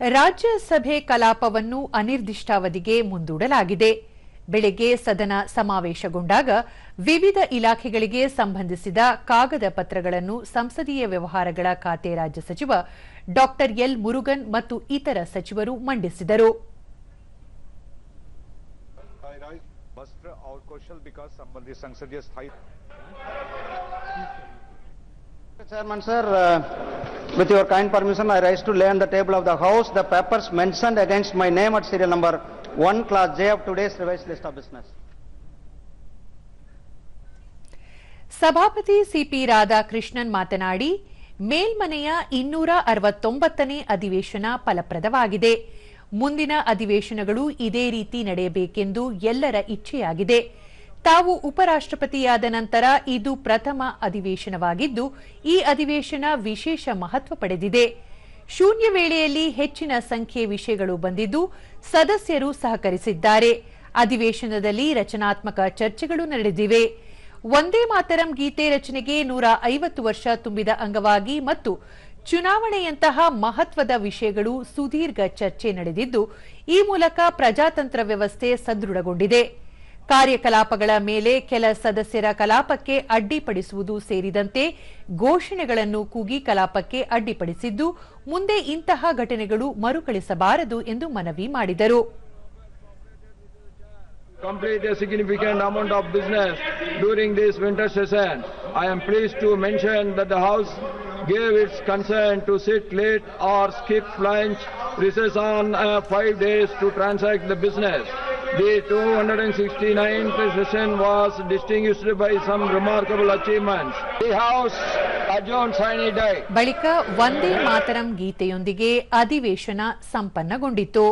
ರಾಜ್ಯಸಭೆ ಕಲಾಪವನ್ನು ಅನಿರ್ದಿಷ್ಟಾವಧಿಗೆ ಮುಂದೂಡಲಾಗಿದೆ. ಬೆಳಗ್ಗೆ ಸದನ ಸಮಾವೇಶಗೊಂಡಾಗ ವಿವಿಧ ಇಲಾಖೆಗಳಿಗೆ ಸಂಬಂಧಿಸಿದ ಕಾಗದ ಪತ್ರಗಳನ್ನು ಸಂಸದೀಯ ವ್ಯವಹಾರಗಳ ಖಾತೆ ರಾಜ್ಯ ಸಚಿವ ಡಾ ಎಲ್ ಮುರುಗನ್ ಮತ್ತು ಇತರ ಸಚಿವರು ಮಂಡಿಸಿದರು. I With your kind permission, I rise to lay on the table of the House the papers mentioned against my name at serial number 1, Class J of today's revised list of business. ಸಭಾಪತಿ CP Radhakrishnan ಮಾತನಾಡಿ ಮೇಲ್ಮನೆಯ ಇನ್ನೂರ ಅರವತ್ತೊಂಬತ್ತನೇ ಅಧಿವೇಶನ ಫಲಪ್ರದವಾಗಿದೆ ಮುಂದಿನ ಅಧಿವೇಶನಗಳು ಇದೇ ರೀತಿ ನಡೆಯಬೇಕೆಂದು ಎಲ್ಲರ ಇಚ್ಛೆಯಾಗಿದೆ ತಾವು ಉಪರಾಷ್ಟ್ರಪತಿಯಾದ ನಂತರ ಇದು ಪ್ರಥಮ ಅಧಿವೇಶನವಾಗಿದ್ದು, ಈ ಅಧಿವೇಶನ ವಿಶೇಷ ಮಹತ್ವ ಪಡೆದಿದೆ. ಶೂನ್ಯ ವೇಳೆಯಲ್ಲಿ ಹೆಚ್ಚಿನ ಸಂಖ್ಯೆ ವಿಷಯಗಳು ಬಂದಿದ್ದು, ಸದಸ್ಯರು ಸಹಕರಿಸಿದ್ದಾರೆ. ಅಧಿವೇಶನದಲ್ಲಿ ರಚನಾತ್ಮಕ ಚರ್ಚೆಗಳು ನಡೆದಿವೆ. ಒಂದೇ ಮಾತರಂ ಗೀತೆ ರಚನೆಗೆ ನೂರ ಐವತ್ತು ವರ್ಷ ತುಂಬಿದ ಅಂಗವಾಗಿ ಮತ್ತು ಚುನಾವಣೆಯಂತಹ ಮಹತ್ವದ ವಿಷಯಗಳು ಸುದೀರ್ಘ ಚರ್ಚೆ ನಡೆದಿದ್ದು, ಈ ಮೂಲಕ ಪ್ರಜಾತಂತ್ರ ವ್ಯವಸ್ಥೆ ಸದೃಢಗೊಂಡಿದೆ. ಕಾರ್ಯಕಲಾಪಗಳ ಮೇಲೆ ಕೆಲ ಸದಸ್ಯರ ಕಲಾಪಕ್ಕೆ ಅಡ್ಡಿಪಡಿಸುವುದು ಸೇರಿದಂತೆ ಘೋಷಣೆಗಳನ್ನು ಕೂಗಿ ಕಲಾಪಕ್ಕೆ ಅಡ್ಡಿಪಡಿಸಿದ್ದು ಮುಂದೆ ಇಂತಹ ಘಟನೆಗಳು ಮರುಕಳಿಸಬಾರದು ಎಂದು ಮನವಿ ಮಾಡಿದರು complete a significant amount of business during this winter session. I am pleased to mention that the House gave its consent to sit late or skip lunch recess on uh, five days to transact the business. The 269th session was distinguished by some remarkable achievements. The House. ಬಳಿಕ ಒಂದೇ ಮಾತರಂ ಗೀತೆಯೊಂದಿಗೆ ಅಧಿವೇಶನ ಸಂಪನ್ನಗೊಂಡಿತು